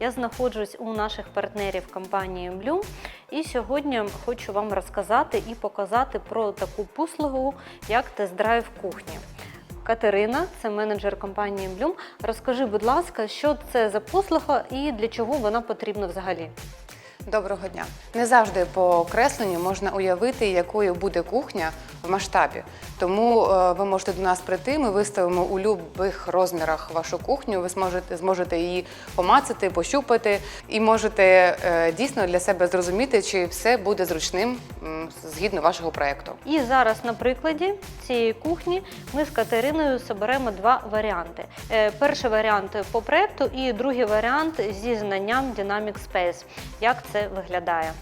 Я знаходжусь у наших партнерів компанії Bloom і сьогодні хочу вам розказати і показати про таку послугу, як тест-драйв кухні. Катерина, це менеджер компанії Bloom. Розкажи, будь ласка, що це за послуга і для чого вона потрібна взагалі? Доброго дня. Не завжди по окресленню можна уявити, якою буде кухня в масштабі. Тому е, ви можете до нас прийти. Ми виставимо у будь-яких розмірах вашу кухню. Ви зможете зможете її помацати, пощупати, і можете е, дійсно для себе зрозуміти, чи все буде зручним згідно вашого проекту. І зараз на прикладі цієї кухні ми з Катериною соберемо два варіанти. Е, Перший варіант по проекту і другий варіант зі знанням Dynamic Space. Як це виглядає?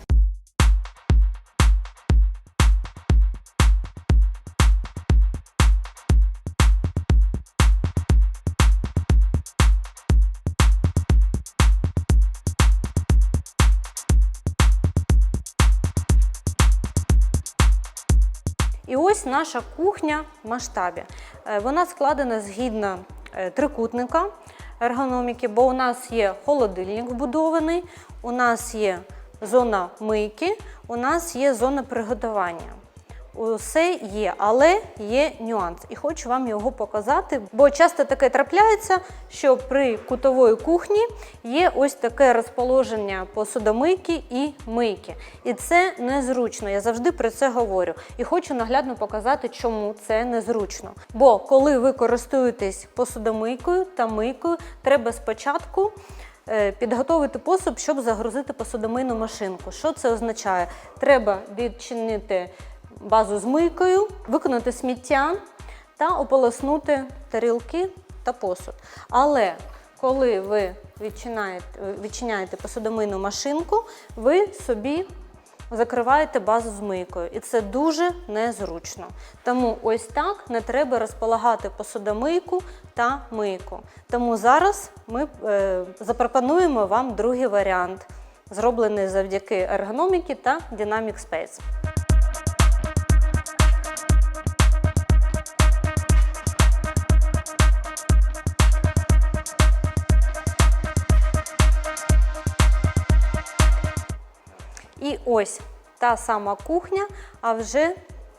І ось наша кухня в масштабі. Е, Вона складена згідно е, трикутника ергономіки, бо у нас є холодильник вбудований, у нас є зона мийки, у нас є зона приготування. Усе є, але є нюанс, і хочу вам його показати, бо часто таке трапляється, що при кутової кухні є ось таке розположення посудомийки і мийки. І це незручно. Я завжди про це говорю. І хочу наглядно показати, чому це незручно. Бо коли ви користуєтесь посудомийкою та мийкою, треба спочатку. е, Підготовити посуд, щоб загрузити посудомийну машинку. Що це означає? Треба відчинити базу з мийкою, виконати сміття та ополоснути тарілки та посуд. Але коли ви відчинаєте, відчиняєте посудомийну машинку, ви собі закриваєте базу з мийкою. І це дуже незручно. Тому ось так не треба розполагати посудомийку та мийку. Тому зараз ми е, запропонуємо вам другий варіант, зроблений завдяки ергономіки та Dynamic Space. І ось та сама кухня, а вже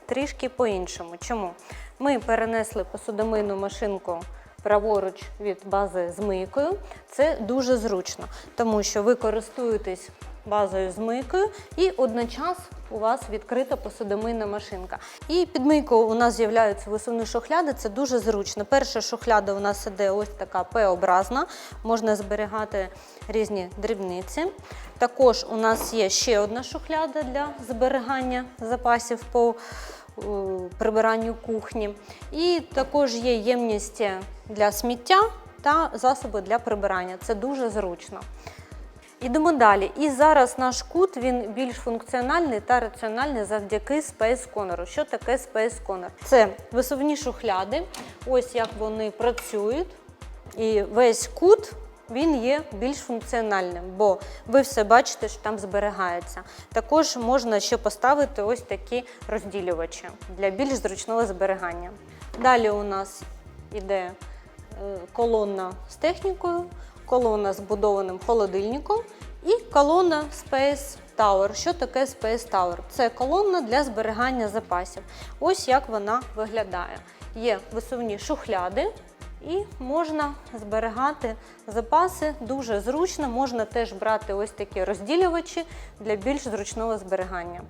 трішки по-іншому. Чому? Ми перенесли посудомийну машинку праворуч від бази з мийкою. Це дуже зручно, тому що ви користуєтесь базою з мийкою і одночас у вас відкрита посудомийна машинка. І під мийкою у нас з'являються висувні шухляди, це дуже зручно. Перша шухляда у нас іде ось така П-образна, можна зберігати різні дрібниці. Також у нас є ще одна шухляда для зберігання запасів по е, прибиранню кухні. І також є ємність для сміття та засоби для прибирання. Це дуже зручно. Ідемо далі. І зараз наш кут він більш функціональний та раціональний завдяки Space Corner. Що таке Space Corner? Це висувні шухляди. Ось як вони працюють. І весь кут він є більш функціональним, бо ви все бачите, що там зберігається. Також можна ще поставити ось такі розділювачі для більш зручного зберігання. Далі у нас іде е, колона з технікою, колона з будованим холодильником і колона Space Tower. Що таке Space Tower? Це колона для зберігання запасів. Ось як вона виглядає. Є висувні шухляди. І можна зберігати запаси дуже зручно. Можна теж брати ось такі розділювачі для більш зручного зберігання.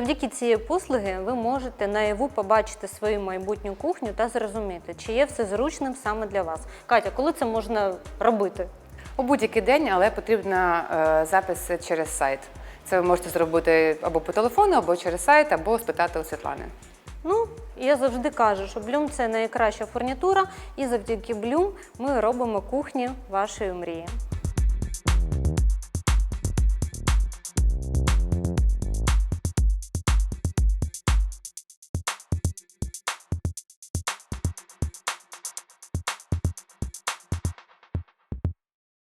Завдяки цієї послуги ви можете наяву побачити свою майбутню кухню та зрозуміти, чи є все зручним саме для вас. Катя, коли це можна робити? У будь-який день, але потрібен е, запис через сайт. Це ви можете зробити або по телефону, або через сайт, або спитати у Світлани. Ну, я завжди кажу, що Bloom – це найкраща фурнітура, і завдяки Bloom ми робимо кухні вашої мрії.